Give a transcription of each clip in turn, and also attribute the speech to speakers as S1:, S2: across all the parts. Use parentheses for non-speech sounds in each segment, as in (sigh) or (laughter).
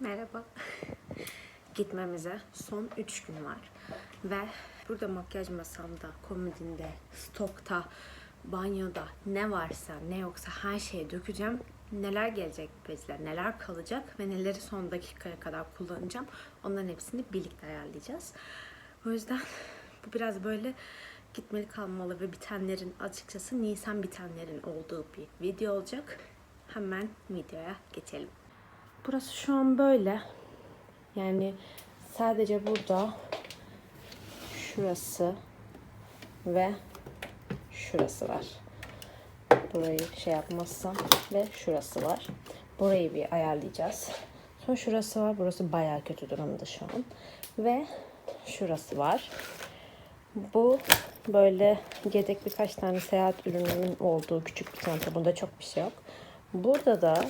S1: Merhaba. Gitmemize son 3 gün var. Ve burada makyaj masamda, komodinde, stokta, banyoda ne varsa ne yoksa her şeyi dökeceğim. Neler gelecek bezler, neler kalacak ve neleri son dakikaya kadar kullanacağım. Onların hepsini birlikte ayarlayacağız. O yüzden bu biraz böyle gitmeli kalmalı ve bitenlerin açıkçası Nisan bitenlerin olduğu bir video olacak. Hemen videoya geçelim. Burası şu an böyle. Yani sadece burada şurası ve şurası var. Burayı şey yapmazsam ve şurası var. Burayı bir ayarlayacağız. Sonra şurası var. Burası bayağı kötü durumda şu an. Ve şurası var. Bu böyle yedek birkaç tane seyahat ürününün olduğu küçük bir çanta. Bunda çok bir şey yok. Burada da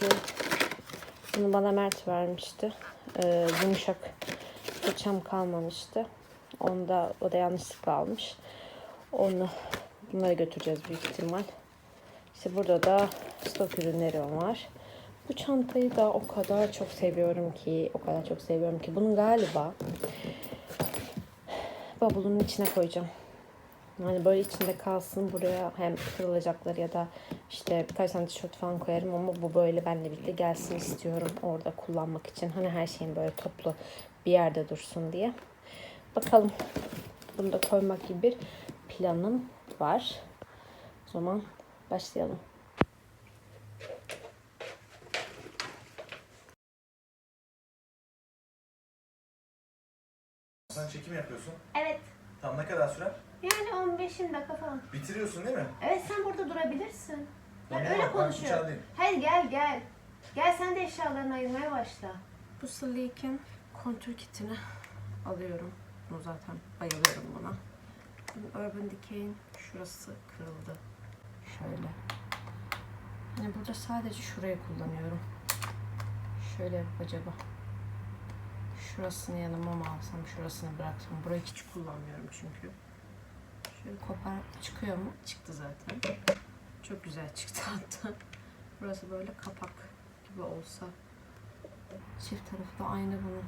S1: şu bunu bana Mert vermişti. Ee, yumuşak fırçam kalmamıştı. Onda o da yanlışlıkla almış. Onu bunları götüreceğiz büyük ihtimal. İşte burada da stok ürünleri var. Bu çantayı da o kadar çok seviyorum ki, o kadar çok seviyorum ki. Bunu galiba bavulun içine koyacağım. Yani böyle içinde kalsın buraya hem kırılacaklar ya da işte birkaç tane tişört falan koyarım ama bu böyle benimle birlikte gelsin istiyorum orada kullanmak için. Hani her şeyin böyle toplu bir yerde dursun diye. Bakalım. Bunu da koymak gibi bir planım var. O zaman başlayalım.
S2: Sen çekim yapıyorsun.
S3: Evet.
S2: Tam ne kadar sürer?
S3: Yani 15 dakika falan.
S2: Bitiriyorsun değil mi?
S3: Evet sen burada durabilirsin. Ben
S2: Tamam,
S3: öyle
S2: ben
S3: konuşuyorum.
S2: içerideyim.
S3: Hayır gel gel. Gel sen de eşyalarını ayırmaya başla.
S1: Bu Sleek'in kontür kitini alıyorum. Bunu zaten bayılıyorum buna. Bu Urban Decay'in şurası kırıldı. Şöyle. Hani burada sadece şurayı kullanıyorum. Şöyle yapıp acaba. Şurasını yanıma mı alsam, şurasını bıraksam. Burayı hiç kullanmıyorum çünkü. Şöyle kopar çıkıyor mu? Çıktı zaten. Çok güzel çıktı (laughs) hatta. Burası böyle kapak gibi olsa Çift tarafı da aynı bunun.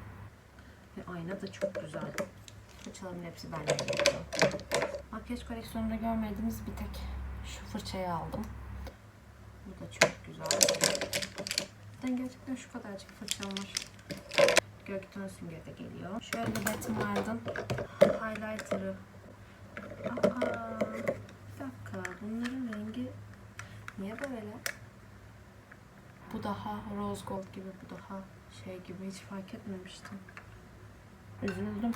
S1: Ve ayna da çok güzel. Fırçaların hepsi bende geliyor. Makyaj koleksiyonumda görmediğiniz bir tek şu fırçayı aldım. Bu da çok güzel. Ben gerçekten şu kadarcık fırçam var. Gölge tonu süngeri de geliyor. Şöyle Bath Mard'ın highlighter'ı. Aa, bir dakika. Bunların rengi niye böyle? Bu daha rose gold gibi, bu daha şey gibi hiç fark etmemiştim. Üzüldüm.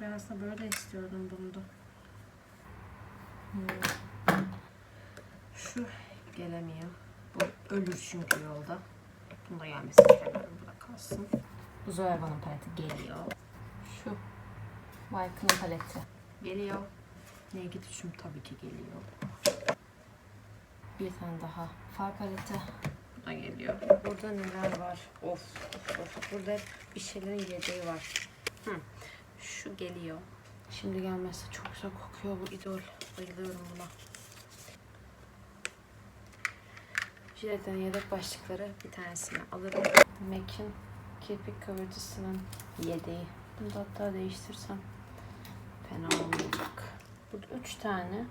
S1: Ben aslında böyle istiyordum bunu da. Hmm. Şu gelemiyor. Bu ölür çünkü yolda. Bunu da gelmesi istemiyorum. Bu da kalsın. Bu Zoeva'nın paleti geliyor. Şu Wyke'ın paleti geliyor. Naked 3'üm tabii ki geliyor. Bir tane daha far paleti bu da geliyor. Burada neler var? Of, of, of. Burada hep bir şeylerin yediği var. Hı. Şu geliyor. Şimdi gelmezse çok güzel kokuyor bu idol. Bayılıyorum buna. Jilet'in yedek başlıkları bir tanesini alırım. MAC'in kirpik kavurucusının yedeği. Bunu da hatta değiştirsem fena olmayacak. Burada üç tane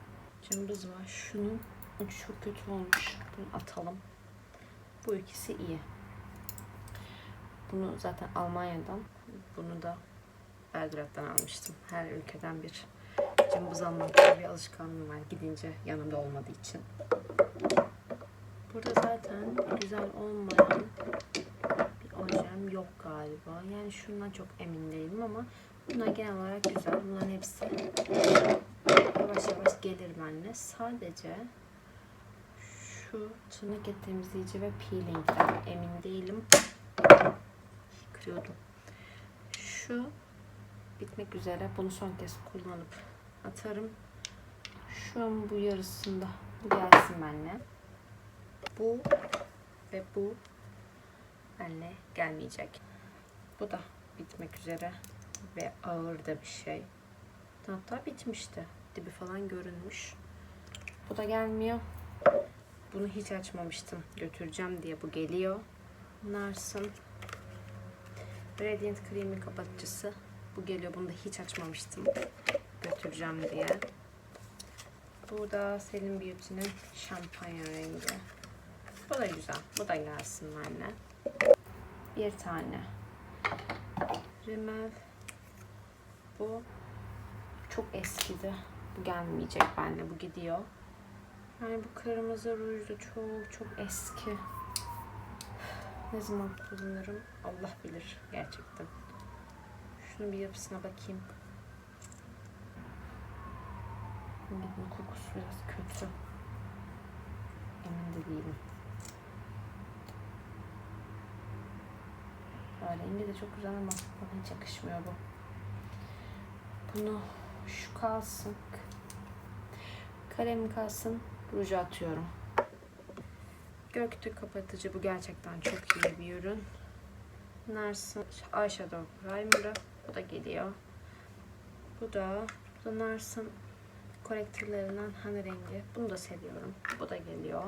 S1: cımbız var. Şunun ucu çok kötü olmuş. Bunu atalım. Bu ikisi iyi. Bunu zaten Almanya'dan, bunu da Belgrad'dan almıştım. Her ülkeden bir cımbız almak gibi bir alışkanlığım var. Gidince yanımda olmadığı için. Burada zaten güzel olmayan bir ojem yok galiba. Yani şundan çok emin değilim ama bunlar genel olarak güzel. Bunların hepsi yavaş yavaş gelir benimle. Sadece şu tırnak temizleyici ve peelingden emin değilim. Kırıyordum. Şu bitmek üzere. Bunu son kez kullanıp atarım. Şu an bu yarısında. Bu gelsin benimle. Bu ve bu benimle gelmeyecek. Bu da bitmek üzere ve ağır da bir şey. Hatta bitmişti. Dibi falan görünmüş. Bu da gelmiyor. Bunu hiç açmamıştım. Götüreceğim diye bu geliyor. Nars'ın Radiant Creamy kapatıcısı. Bu geliyor. Bunu da hiç açmamıştım. Götüreceğim diye. Burada Selim Beauty'nin şampanya rengi. Bu da güzel. Bu da gelsin benimle. Bir tane. Rimmel. Bu çok eskidi. Bu gelmeyecek benimle. Bu gidiyor. Yani bu kırmızı ruj da çok çok eski. Ne zaman kullanırım Allah bilir gerçekten. Şunun bir yapısına bakayım. Bunun kokusu biraz kötü. Emin de değilim. Aa, rengi de çok güzel ama bana hiç yakışmıyor bu. Bunu şu kalsın. Kalem kalsın. Ruju atıyorum. Göktürk kapatıcı bu gerçekten çok iyi bir ürün. Nars'ın Eyeshadow Primer'ı. Bu da geliyor. Bu da, bu da Nars'ın kolektörlerinden hani rengi. Bunu da seviyorum. Bu da geliyor.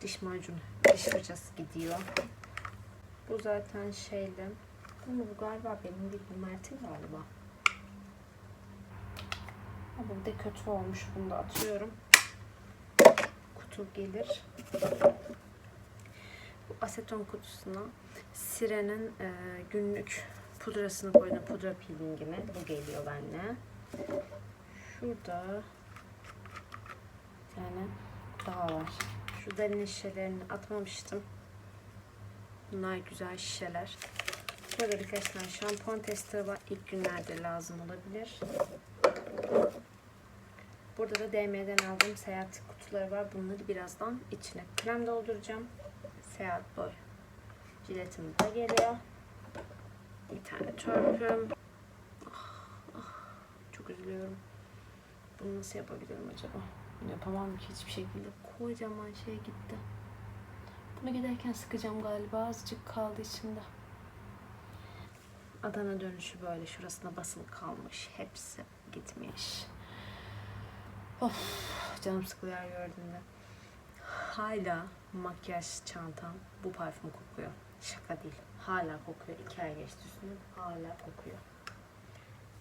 S1: Diş macunu, diş fırçası gidiyor. Bu zaten şeyli. Ama bu galiba benim değil, bu Mert'in galiba. Ama bu da kötü olmuş. Bunu da atıyorum. Kutu gelir. Bu aseton kutusuna Siren'in e, günlük pudrasını koydum. Pudra peelingini. Bu geliyor benimle. Şurada bir tane daha var. Şu derin şişelerini atmamıştım. Bunlar güzel şişeler. Burada birkaç tane şampuan testleri var. İlk günlerde lazım olabilir. Burada da DM'den aldığım seyahat kutuları var. Bunları birazdan içine krem dolduracağım. Seyahat boy. Jiletim de geliyor. Bir tane törpüm. Ah, ah, çok üzülüyorum. Bunu nasıl yapabilirim acaba? Yapamam ki hiçbir şekilde. Kocaman şey gitti. Bunu giderken sıkacağım galiba. Azıcık kaldı içinde. Adana dönüşü böyle şurasına basılı kalmış. Hepsi gitmiş. Of canım sıkılıyor gördüğümde. Hala makyaj çantam bu parfüm kokuyor. Şaka değil. Hala kokuyor. İki ay geçti üstünden. Hala kokuyor.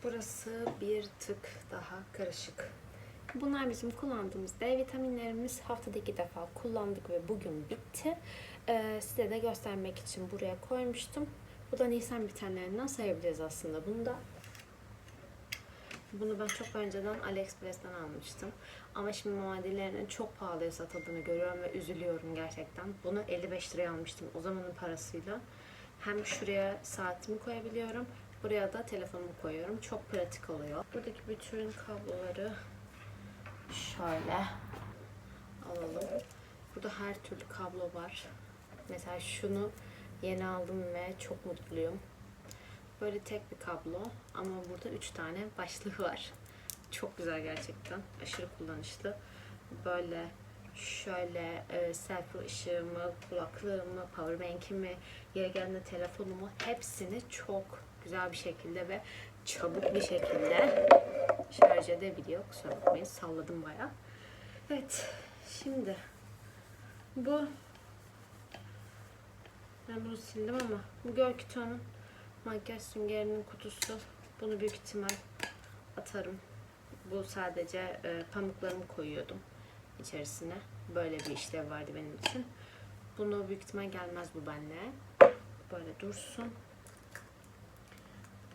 S1: Burası bir tık daha karışık. Bunlar bizim kullandığımız D vitaminlerimiz. Haftada iki defa kullandık ve bugün bitti. Ee, size de göstermek için buraya koymuştum. Bu da Nisan bitenlerinden sayabiliriz aslında. Bunu da bunu ben çok önceden AliExpress'ten almıştım. Ama şimdi muadillerinin çok pahalıya satıldığını görüyorum ve üzülüyorum gerçekten. Bunu 55 liraya almıştım o zamanın parasıyla. Hem şuraya saatimi koyabiliyorum. Buraya da telefonumu koyuyorum. Çok pratik oluyor. Buradaki bütün kabloları şöyle alalım. Burada her türlü kablo var. Mesela şunu yeni aldım ve çok mutluyum. Böyle tek bir kablo ama burada üç tane başlığı var. Çok güzel gerçekten. Aşırı kullanışlı. Böyle şöyle e, selfie ışığımı, kulaklığımı, powerbank'imi, yere geldiğinde telefonumu hepsini çok güzel bir şekilde ve çabuk bir şekilde şarj edebiliyor. Kusura bakmayın salladım bayağı. Evet şimdi bu ben bunu sildim ama bu Görküton'un makyaj süngerinin kutusu. Bunu büyük ihtimal atarım. Bu sadece e, pamuklarımı koyuyordum içerisine. Böyle bir işlev vardı benim için. Bunu büyük ihtimal gelmez bu benle. Böyle dursun.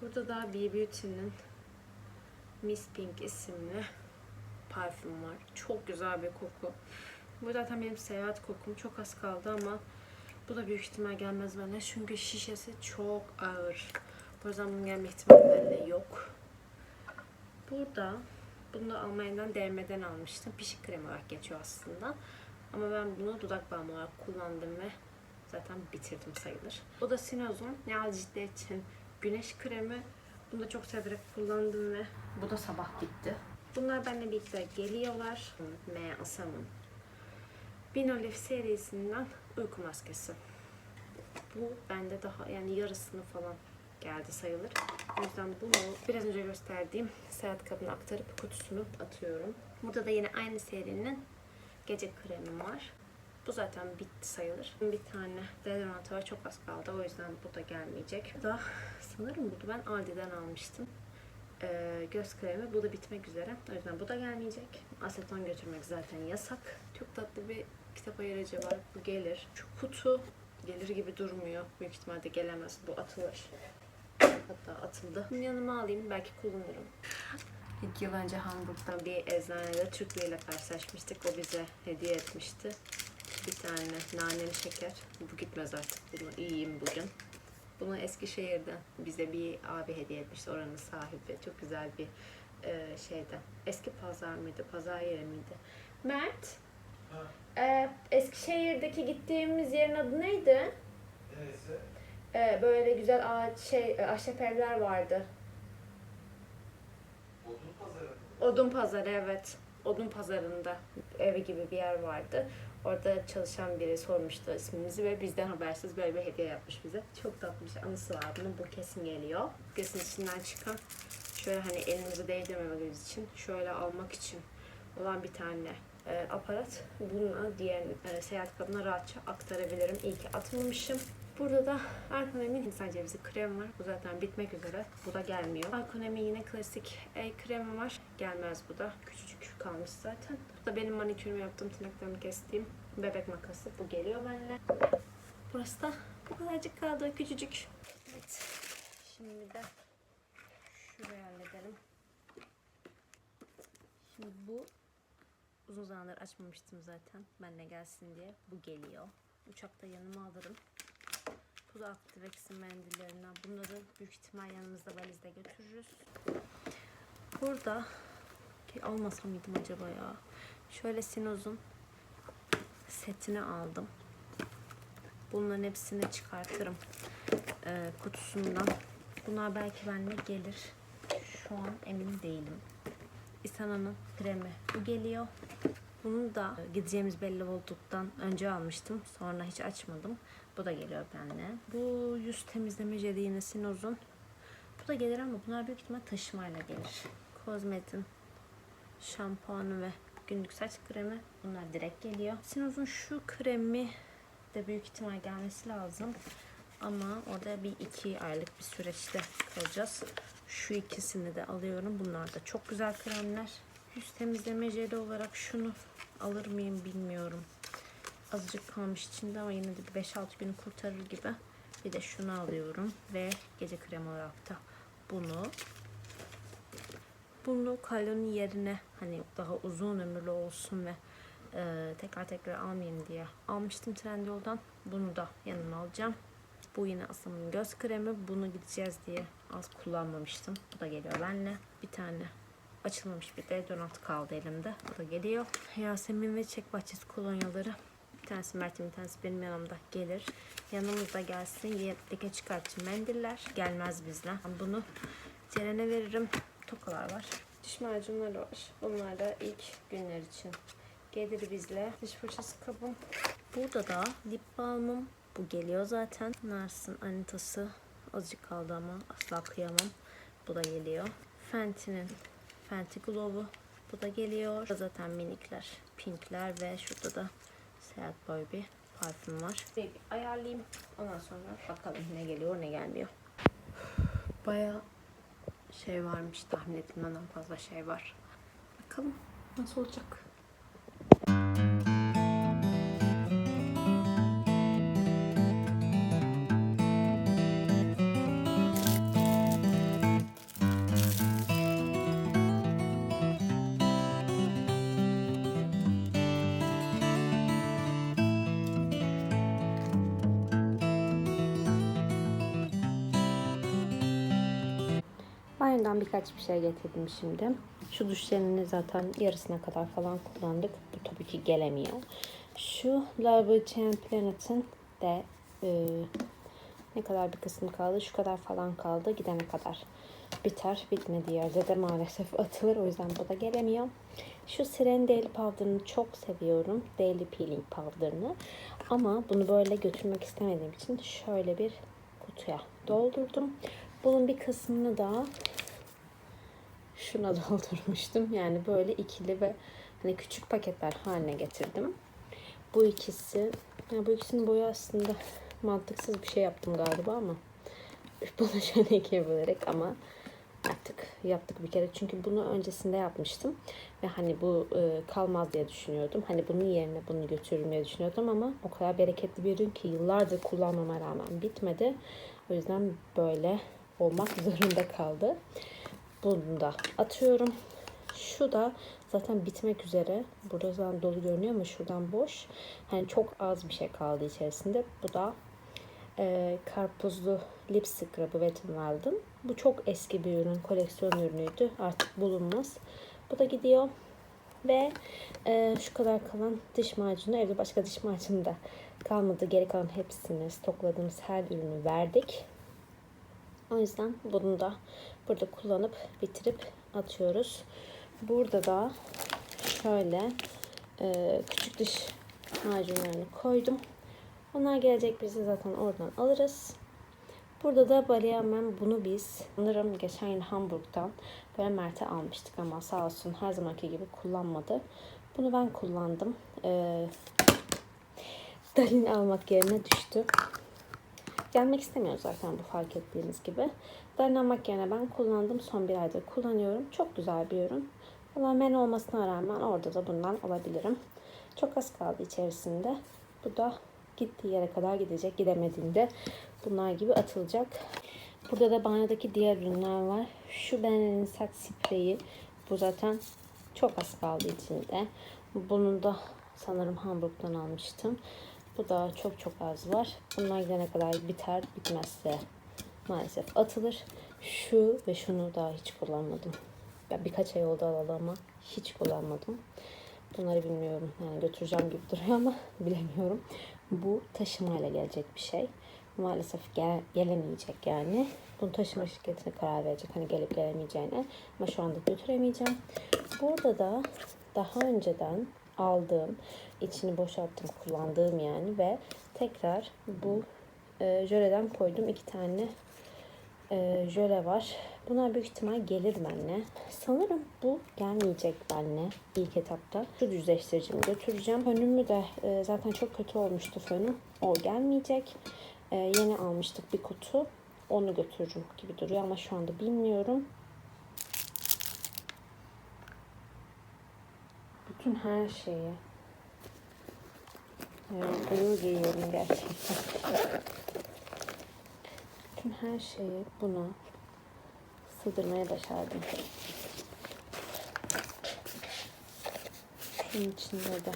S1: Burada da B Beauty'nin Miss Pink isimli parfüm var. Çok güzel bir koku. Bu zaten benim seyahat kokum. Çok az kaldı ama bu da büyük ihtimal gelmez bende. Çünkü şişesi çok ağır. O yüzden bunun gelme ihtimali bende yok. Burada bunu da Almanya'dan DM'den almıştım. Pişik kremi olarak geçiyor aslında. Ama ben bunu dudak balmı olarak kullandım ve zaten bitirdim sayılır. Bu da Sinozon. Yağ ciltler için güneş kremi. Bunu da çok severek kullandım ve bu da sabah bitti. Bunlar benimle birlikte geliyorlar. M. Asam'ın Binolif serisinden uyku maskesi. Bu bende daha yani yarısını falan geldi sayılır. O yüzden bunu biraz önce gösterdiğim seyahat kabına aktarıp kutusunu atıyorum. Burada da yine aynı serinin gece kremim var. Bu zaten bitti sayılır. Bir tane deodorant var çok az kaldı o yüzden bu da gelmeyecek. Bu da sanırım bu da ben Aldi'den almıştım. Ee, göz kremi bu da bitmek üzere. O yüzden bu da gelmeyecek. Aseton götürmek zaten yasak. Çok tatlı bir kitap ayırıcı var. Bu gelir. Şu kutu gelir gibi durmuyor. Büyük ihtimalle gelemez. Bu atılır. Hatta atıldı. Bunu yanıma alayım. Belki kullanırım. İki yıl önce Hamburg'da bir eczanede Türk ile karşılaşmıştık. O bize hediye etmişti. Bir tane naneli şeker. Bu gitmez artık. Bunu iyiyim bugün. Bunu Eskişehir'den bize bir abi hediye etmişti. Oranın sahibi. Çok güzel bir e, şeyden. Eski pazar mıydı? Pazar yeri miydi? Mert.
S2: Ha.
S1: e, Eskişehir'deki gittiğimiz yerin adı neydi?
S2: Neresi?
S1: E, böyle güzel ağaç şey e, ahşap evler vardı.
S2: Odun pazarı.
S1: Odun pazarı evet. Odun pazarında evi gibi bir yer vardı. Orada çalışan biri sormuştu ismimizi ve bizden habersiz böyle bir hediye yapmış bize. Çok tatlı bir şey. Anısı var bunun. Bu kesin geliyor. Kesin içinden çıkan şöyle hani elimizi değdirmememiz için şöyle almak için olan bir tane e, aparat. Bunu diğer e, seyahat kabına rahatça aktarabilirim. İyi ki atmamışım. Burada da Arkonem'in insan cevizi krem var. Bu zaten bitmek üzere. Bu da gelmiyor. Arkonem'in yine klasik el kremi var. Gelmez bu da. Küçücük kalmış zaten. Bu da benim manikürümü yaptığım, tırnaklarımı kestiğim bebek makası. Bu geliyor benimle. Burası da bu kadarcık kaldı. Küçücük. Evet. Şimdi de şurayı halledelim. Şimdi bu uzun zamandır açmamıştım zaten. Benle gelsin diye. Bu geliyor. Uçakta yanıma alırım. Bu da Activex'in mendillerinden. Bunları büyük ihtimal yanımızda valizde götürürüz. Burada ki almasam mıydım acaba ya? Şöyle Sinoz'un setini aldım. Bunların hepsini çıkartırım e, kutusundan. Bunlar belki benimle gelir. Şu an emin değilim. Isana'nın kremi bu geliyor. Bunu da gideceğimiz belli olduktan önce almıştım. Sonra hiç açmadım. Bu da geliyor benimle. Bu yüz temizleme jeli yine Sinoz'un. Bu da gelir ama bunlar büyük ihtimal taşımayla gelir. Kozmet'in şampuanı ve günlük saç kremi. Bunlar direkt geliyor. Sinoz'un şu kremi de büyük ihtimal gelmesi lazım. Ama orada bir iki aylık bir süreçte kalacağız. Şu ikisini de alıyorum. Bunlar da çok güzel kremler. Yüz temizleme jeli olarak şunu alır mıyım bilmiyorum. Azıcık kalmış içinde ama yine de bir 5-6 günü kurtarır gibi. Bir de şunu alıyorum ve gece kremi olarak da bunu. Bunu kaloni yerine hani daha uzun ömürlü olsun ve e, tekrar tekrar almayayım diye almıştım Trendyol'dan. Bunu da yanıma alacağım. Bu yine Asam'ın göz kremi. Bunu gideceğiz diye az kullanmamıştım. Bu da geliyor benimle. Bir tane açılmamış bir deodorant kaldı elimde. Bu da geliyor. Yasemin ve Çek Bahçesi kolonyaları. Bir tanesi Mert'in bir tanesi benim yanımda gelir. Yanımızda gelsin. Leke çıkartıcı mendiller. Gelmez bizle. Ben bunu Ceren'e veririm. Tokalar var. Diş macunları var. Bunlar da ilk günler için gelir bizle. Diş fırçası kabım. Burada da lip balmım. Bu geliyor zaten. Nars'ın Anita'sı. Azıcık kaldı ama asla kıyamam. Bu da geliyor. Fenty'nin Fenty Glow'u. Bu da geliyor. Zaten minikler. Pinkler ve şurada da Seyahat Boy bir parfüm var. Bir ayarlayayım. Ondan sonra bakalım ne geliyor ne gelmiyor. Bayağı şey varmış tahmin ettiğimden fazla şey var. Bakalım nasıl olacak. Banyodan birkaç bir şey getirdim şimdi. Şu duş jelini zaten yarısına kadar falan kullandık. Bu tabii ki gelemiyor. Şu Chain Planet'in de e, ne kadar bir kısmı kaldı? Şu kadar falan kaldı. Gidene kadar biter. Bitmediği yerde de maalesef (laughs) atılır. O yüzden bu da gelemiyor. Şu Siren Daily Powder'ını çok seviyorum. Daily Peeling Powder'ını. Ama bunu böyle götürmek istemediğim için şöyle bir kutuya doldurdum. Bunun bir kısmını da şuna (laughs) doldurmuştum. Yani böyle ikili ve hani küçük paketler haline getirdim. Bu ikisi, ya bu ikisinin boyu aslında mantıksız bir şey yaptım galiba ama (laughs) bunu şöyle ikiye bölerek ama artık yaptık bir kere. Çünkü bunu öncesinde yapmıştım. Ve hani bu e, kalmaz diye düşünüyordum. Hani bunun yerine bunu götürürüm diye düşünüyordum ama o kadar bereketli bir ürün ki yıllardır kullanmama rağmen bitmedi. O yüzden böyle olmak (laughs) zorunda kaldı. Bunu da atıyorum. Şu da zaten bitmek üzere. Burada zaten dolu görünüyor ama şuradan boş. Hani çok az bir şey kaldı içerisinde. Bu da e, karpuzlu lip scrub'ı Wet n Wild'ın. Bu çok eski bir ürün. Koleksiyon ürünüydü. Artık bulunmaz. Bu da gidiyor. Ve e, şu kadar kalan diş macunu evde başka diş macunu da kalmadı. Geri kalan hepsini stokladığımız her ürünü verdik. O yüzden bunu da burada kullanıp bitirip atıyoruz. Burada da şöyle e, küçük diş macunlarını koydum. Onlar gelecek bizi zaten oradan alırız. Burada da Baleamen bunu biz sanırım geçen yıl Hamburg'dan böyle Mert'e almıştık ama sağ olsun her zamanki gibi kullanmadı. Bunu ben kullandım. Ee, Dalin almak yerine düştü. Gelmek istemiyor zaten bu fark ettiğiniz gibi. Dalin almak yerine ben kullandım. Son bir aydır kullanıyorum. Çok güzel bir ürün. Valla men olmasına rağmen orada da bundan alabilirim. Çok az kaldı içerisinde. Bu da gittiği yere kadar gidecek. Gidemediğinde bunlar gibi atılacak. Burada da banyodaki diğer ürünler var. Şu Benel'in saç spreyi. Bu zaten çok az kaldı içinde. Bunun da sanırım Hamburg'dan almıştım. Bu da çok çok az var. Bunlar gidene kadar biter. Bitmezse maalesef atılır. Şu ve şunu daha hiç kullanmadım. Ya birkaç ay oldu alalı ama hiç kullanmadım. Bunları bilmiyorum. Yani götüreceğim gibi (laughs) duruyor ama bilemiyorum. Bu taşımayla gelecek bir şey. Maalesef gel, gelemeyecek yani. Bunu taşıma şirketine karar verecek. Hani gelip gelemeyeceğine. Ama şu anda götüremeyeceğim. Burada da daha önceden aldığım, içini boşalttım, kullandığım yani ve tekrar bu e, jöleden koydum iki tane e, jöle var. Bunlar büyük ihtimal gelir benimle. Sanırım bu gelmeyecek benimle ilk etapta. Şu düzleştiricimi götüreceğim. Fönümü de e, zaten çok kötü olmuştu fönüm. O gelmeyecek. E, yeni almıştık bir kutu. Onu götürürüm gibi duruyor ama şu anda bilmiyorum. Bütün her şeyi. Yani gurur duyuyorum gerçekten. Bütün her şeyi buna sığdırmaya başardım. Şunun içinde de.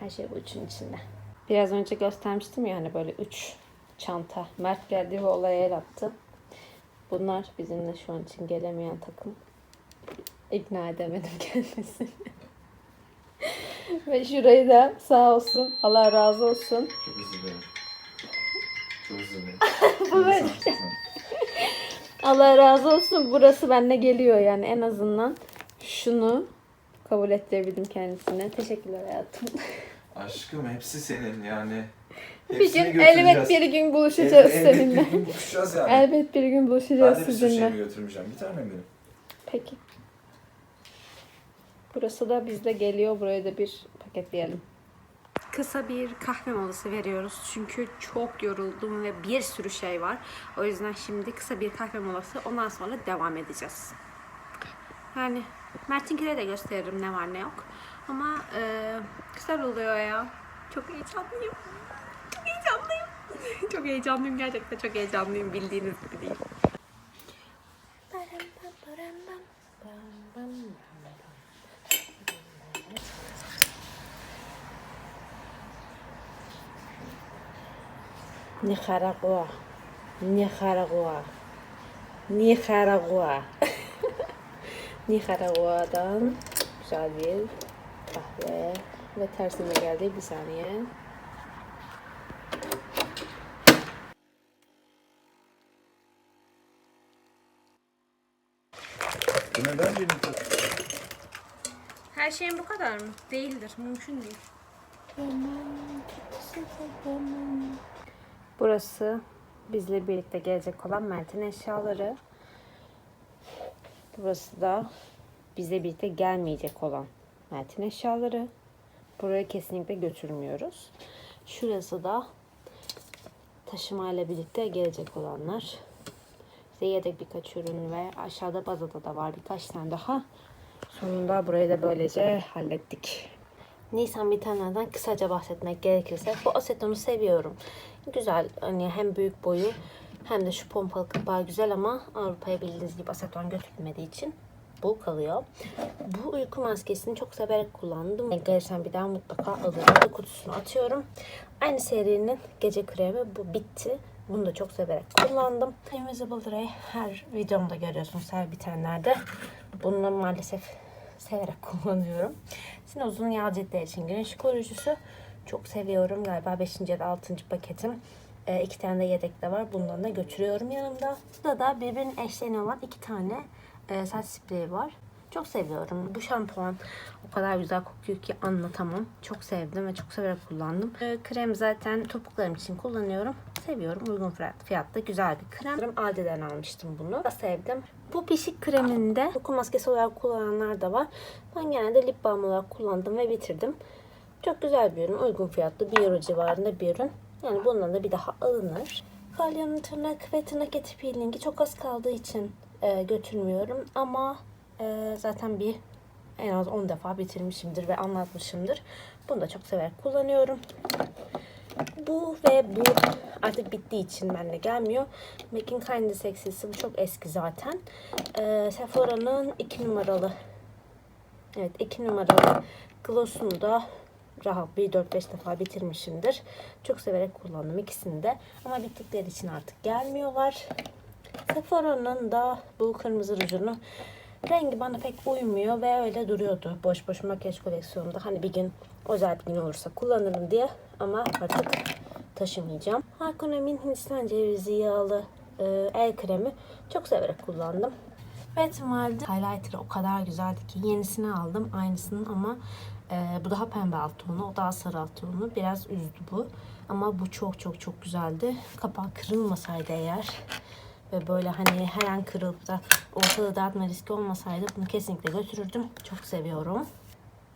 S1: Her şey bu üçün içinde. Biraz önce göstermiştim ya hani böyle üç çanta. Mert geldi ve olaya el attı. Bunlar bizimle şu an için gelemeyen takım. İkna edemedim (laughs) kendisini. ve şurayı da sağ olsun Allah razı olsun.
S2: Çok dilerim. Çok. (laughs)
S1: Bu böyle. Allah razı olsun. Burası benimle geliyor yani en azından şunu kabul ettirebildim kendisine. Teşekkürler hayatım.
S2: Aşkım hepsi senin yani.
S1: bir gün elbet bir gün buluşacağız
S2: El- elbet
S1: seninle.
S2: bir gün buluşacağız yani.
S1: Elbet bir gün
S2: ben
S1: buluşacağız
S2: de bir sürü
S1: sizinle.
S2: şeyimi götürmeyeceğim. Bir tanem benim.
S1: Peki. Burası da bizde geliyor. Buraya da bir paketleyelim. Kısa bir kahve molası veriyoruz. Çünkü çok yoruldum ve bir sürü şey var. O yüzden şimdi kısa bir kahve molası. Ondan sonra devam edeceğiz. Yani Mert'inkine de gösteririm ne var ne yok. Ama e, güzel oluyor ya. Çok heyecanlıyım. Çok heyecanlıyım. (laughs) çok heyecanlıyım gerçekten çok heyecanlıyım bildiğiniz gibi değil. Nicaragua. Nicaragua. Nicaragua. (laughs) Nicaragua'dan güzel bir kahve ve tersine geldi bir saniye.
S2: Bu neden benim
S1: Her şeyin bu kadar mı? Değildir. Mümkün değil. Burası bizle birlikte gelecek olan Mert'in eşyaları. Burası da bize birlikte gelmeyecek olan Mert'in eşyaları. Buraya kesinlikle götürmüyoruz. Şurası da taşımayla birlikte gelecek olanlar. İşte yedek birkaç ürün ve aşağıda bazada da var birkaç tane daha. Sonunda burayı da böylece hallettik. Nisan bitenlerden kısaca bahsetmek gerekirse bu asetonu seviyorum. Güzel hani hem büyük boyu hem de şu pompalı kapağı güzel ama Avrupa'ya bildiğiniz gibi aseton götürülmediği için bol kalıyor. Bu uyku maskesini çok severek kullandım. Gelirsen bir daha mutlaka alırım. Kutusunu atıyorum. Aynı serinin gece kremi bu bitti. Bunu da çok severek kullandım. Invisible Ray her videomda görüyorsunuz her bitenlerde. Bunu maalesef severek (laughs) kullanıyorum. Yine uzun yağ ciltler için güneş koruyucusu. Çok seviyorum. Galiba 5. ya da 6. paketim. E, iki tane de yedek de var. Bundan da götürüyorum yanımda. Burada da birbirinin eşleğini olan iki tane e, saç spreyi var. Çok seviyorum. Bu şampuan o kadar güzel kokuyor ki anlatamam. Çok sevdim ve çok severek kullandım. E, krem zaten topuklarım için kullanıyorum. Seviyorum. Uygun fiyat, fiyatta güzel bir krem. Aldi'den almıştım bunu. Da sevdim. Bu pişik kreminde doku maskesi olarak kullananlar da var. Ben genelde lip balm olarak kullandım ve bitirdim. Çok güzel bir ürün. Uygun fiyatlı. 1 euro civarında bir ürün. Yani bundan da bir daha alınır. Kalyonun tırnak ve tırnak eti peelingi çok az kaldığı için e, götürmüyorum. Ama e, zaten bir en az 10 defa bitirmişimdir ve anlatmışımdır. Bunu da çok severek kullanıyorum. Bu ve bu artık bittiği için bende gelmiyor. Making Kinda Sexy'si bu çok eski zaten. Ee, Sephora'nın 2 numaralı Evet 2 numaralı gloss'unu da rahat bir 4-5 defa bitirmişimdir. Çok severek kullandım ikisini de. Ama bittikleri için artık gelmiyorlar. Sephora'nın da bu kırmızı rujunu rengi bana pek uymuyor ve öyle duruyordu boş boş makyaj koleksiyonumda. Hani bir gün özel bir gün olursa kullanırım diye ama artık taşımayacağım. Harkonem'in Hindistan cevizi yağlı e, el kremi çok severek kullandım. Wet n Wild'in highlighter'ı o kadar güzeldi ki yenisini aldım aynısının ama e, bu daha pembe alt tonu, o daha sarı alt tonu. Biraz üzdü bu. Ama bu çok çok çok güzeldi. Kapağı kırılmasaydı eğer ve böyle hani her an kırılıp da ortada dağıtma riski olmasaydı bunu kesinlikle götürürdüm. Çok seviyorum.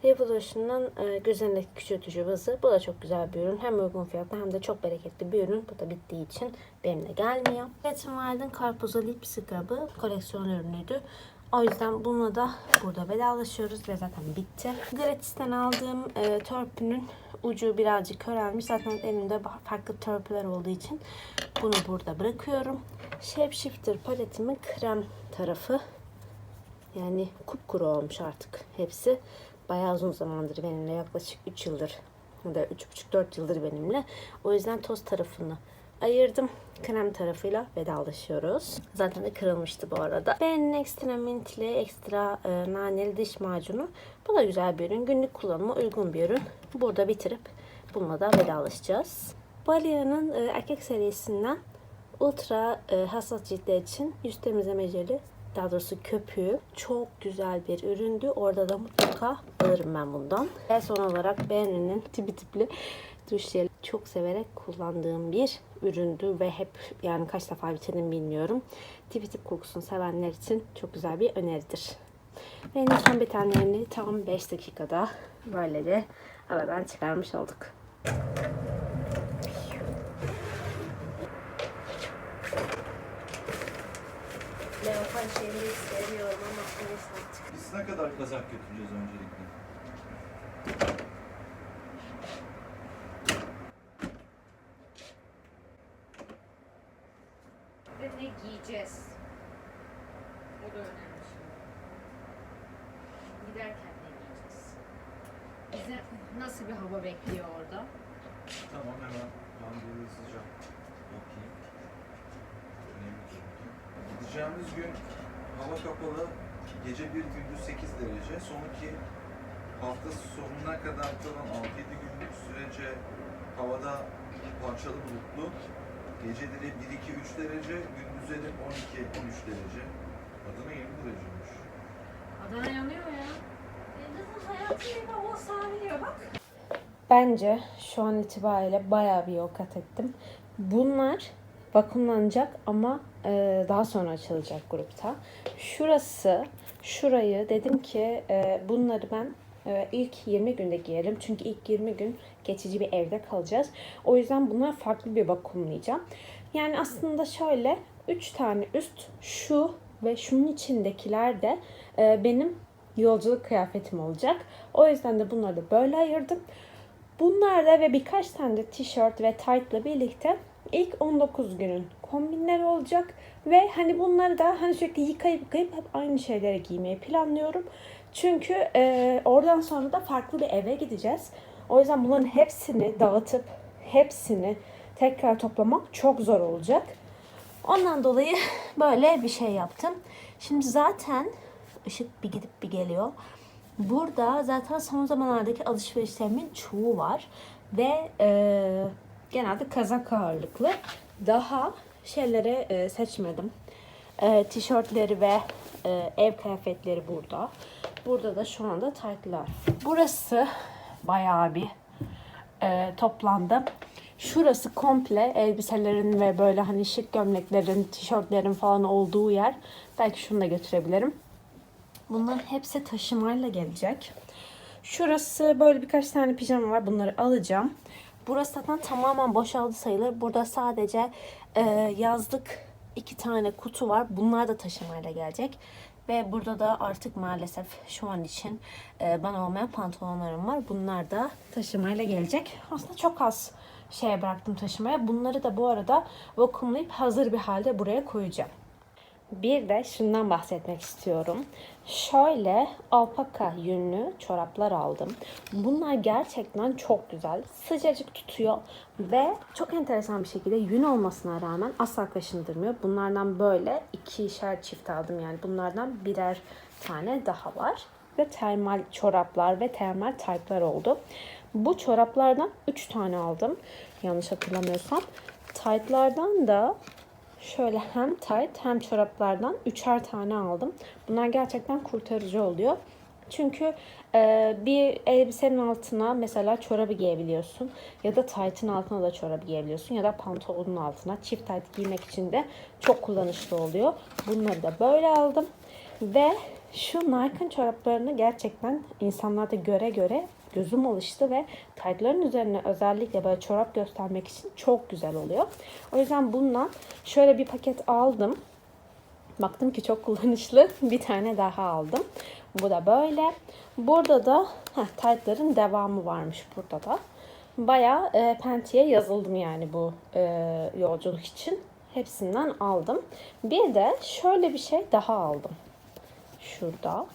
S1: Revolution'un e, gözündeki küçültücü bazı. Bu da çok güzel bir ürün. Hem uygun fiyatlı hem de çok bereketli bir ürün. Bu da bittiği için benimle gelmiyor. Wet n Wild'in Karpuzlu Lip Scrub'ı koleksiyon ürünüydü. O yüzden bununla da burada vedalaşıyoruz ve zaten bitti. Gratis'ten aldığım e, törpünün ucu birazcık körelmiş. Zaten elimde farklı törpüler olduğu için bunu burada bırakıyorum. Shapeshifter paletimin krem tarafı. Yani kupkuru olmuş artık hepsi. Bayağı uzun zamandır benimle yaklaşık 3 yıldır ya da 3,5-4 yıldır benimle. O yüzden toz tarafını ayırdım. Krem tarafıyla vedalaşıyoruz. Zaten de kırılmıştı bu arada. Benim ekstra mintli, ekstra e, naneli diş macunu. Bu da güzel bir ürün. Günlük kullanıma uygun bir ürün. Burada bitirip bununla da vedalaşacağız. Balia'nın e, erkek serisinden ultra e, hassas ciltler için yüz temizleme jeli daha doğrusu köpüğü çok güzel bir üründü. Orada da mutlaka alırım ben bundan. Ve son olarak Benri'nin tipi tipli duş jeli çok severek kullandığım bir üründü ve hep yani kaç defa bitirdim bilmiyorum. Tipi tip kokusunu sevenler için çok güzel bir öneridir. Ve Nisan bitenlerini tam 5 dakikada böylece aradan çıkarmış olduk. Leopar şeyini seviyorum ama neyse artık.
S2: Biz ne kadar kazak götüreceğiz öncelikle?
S3: Ve ne giyeceğiz? O da önemli şimdi. Giderken ne giyeceğiz? Bize nasıl bir hava bekliyor orada?
S2: Tamam hemen ben bir hızlıca bakayım. Önemli çünkü. Gideceğimiz gün hava kapalı, gece bir gündüz 8 derece. Sonraki hafta sonuna kadar kalan 6-7 günlük sürece havada parçalı bulutlu. Geceleri 1-2-3 derece, gündüzleri 12-13 derece. Adana 20 dereceymiş.
S3: Adana yanıyor ya. Kızım hayatım hava sahiliyor bak.
S1: Bence şu an itibariyle bayağı bir yol kat ettim. Bunlar vakumlanacak ama e, daha sonra açılacak grupta. Şurası şurayı dedim ki e, bunları ben ilk 20 günde giyerim. Çünkü ilk 20 gün geçici bir evde kalacağız. O yüzden bunları farklı bir vakumlayacağım. Yani aslında şöyle 3 tane üst şu ve şunun içindekiler de e, benim yolculuk kıyafetim olacak. O yüzden de bunları da böyle ayırdım. Bunlar da ve birkaç tane de tişört ve tight'la birlikte ilk 19 günün kombinleri olacak. Ve hani bunları da hani sürekli yıkayıp yıkayıp hep aynı şeyleri giymeyi planlıyorum. Çünkü e, oradan sonra da farklı bir eve gideceğiz. O yüzden bunların hepsini dağıtıp hepsini tekrar toplamak çok zor olacak. Ondan dolayı (laughs) böyle bir şey yaptım. Şimdi zaten ışık bir gidip bir geliyor. Burada zaten son zamanlardaki alışverişlerimin çoğu var. Ve e, genelde kazak ağırlıklı. Daha şeyleri e, seçmedim. E, tişörtleri ve e, ev kıyafetleri burada. Burada da şu anda taytlar. Burası bayağı bir e, toplandı. Şurası komple elbiselerin ve böyle hani şık gömleklerin, tişörtlerin falan olduğu yer. Belki şunu da götürebilirim. Bunların hepsi taşımayla gelecek. Şurası böyle birkaç tane pijama var. Bunları alacağım. Burası zaten tamamen boşaldı sayılır. Burada sadece e, yazlık iki tane kutu var. Bunlar da taşımayla gelecek. Ve burada da artık maalesef şu an için e, bana olmayan pantolonlarım var. Bunlar da taşımayla gelecek. Aslında çok az şeye bıraktım taşımaya. Bunları da bu arada vakumlayıp hazır bir halde buraya koyacağım. Bir de şundan bahsetmek istiyorum. Şöyle alpaka yünlü çoraplar aldım. Bunlar gerçekten çok güzel. Sıcacık tutuyor ve çok enteresan bir şekilde yün olmasına rağmen asla kaşındırmıyor. Bunlardan böyle ikişer çift aldım yani. Bunlardan birer tane daha var. Ve termal çoraplar ve termal taytlar oldu. Bu çoraplardan 3 tane aldım. Yanlış hatırlamıyorsam. Taytlardan da Şöyle hem tight hem çoraplardan üçer tane aldım. Bunlar gerçekten kurtarıcı oluyor. Çünkü e, bir elbisenin altına mesela çorabı giyebiliyorsun. Ya da tight'ın altına da çorabı giyebiliyorsun. Ya da pantolonun altına çift tight giymek için de çok kullanışlı oluyor. Bunları da böyle aldım. Ve şu Nike'ın çoraplarını gerçekten insanlarda göre göre gözüm alıştı ve taytların üzerine özellikle böyle çorap göstermek için çok güzel oluyor. O yüzden bundan şöyle bir paket aldım. Baktım ki çok (laughs) kullanışlı. Bir tane daha aldım. Bu da böyle. Burada da heh, taytların devamı varmış burada da. Bayağı e, Penti'ye yazıldım yani bu e, yolculuk için. Hepsinden aldım. Bir de şöyle bir şey daha aldım. Şurada.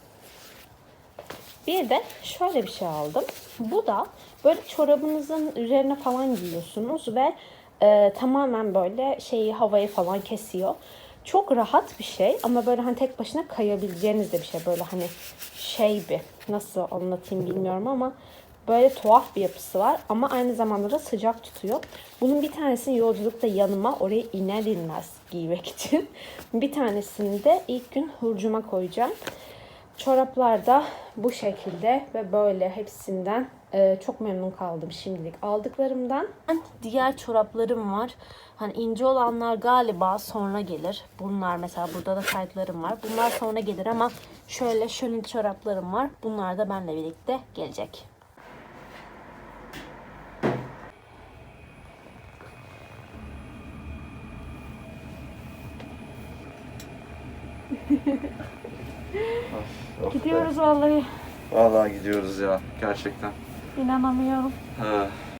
S1: Bir de şöyle bir şey aldım. Bu da böyle çorabınızın üzerine falan giyiyorsunuz ve e, tamamen böyle şeyi havayı falan kesiyor. Çok rahat bir şey ama böyle hani tek başına kayabileceğiniz de bir şey. Böyle hani şey bir nasıl anlatayım bilmiyorum ama böyle tuhaf bir yapısı var ama aynı zamanda da sıcak tutuyor. Bunun bir tanesini yolculukta yanıma oraya iner inmez giymek için. (laughs) Bir tanesini de ilk gün hurcuma koyacağım. Çoraplar da bu şekilde ve böyle hepsinden e, çok memnun kaldım şimdilik aldıklarımdan. Diğer çoraplarım var. Hani ince olanlar galiba sonra gelir. Bunlar mesela burada da taytlarım var. Bunlar sonra gelir ama şöyle şöyle çoraplarım var. Bunlar da benimle birlikte gelecek. Gidiyoruz vallahi.
S2: Vallahi gidiyoruz ya gerçekten.
S1: İnanamıyorum.
S2: Ha,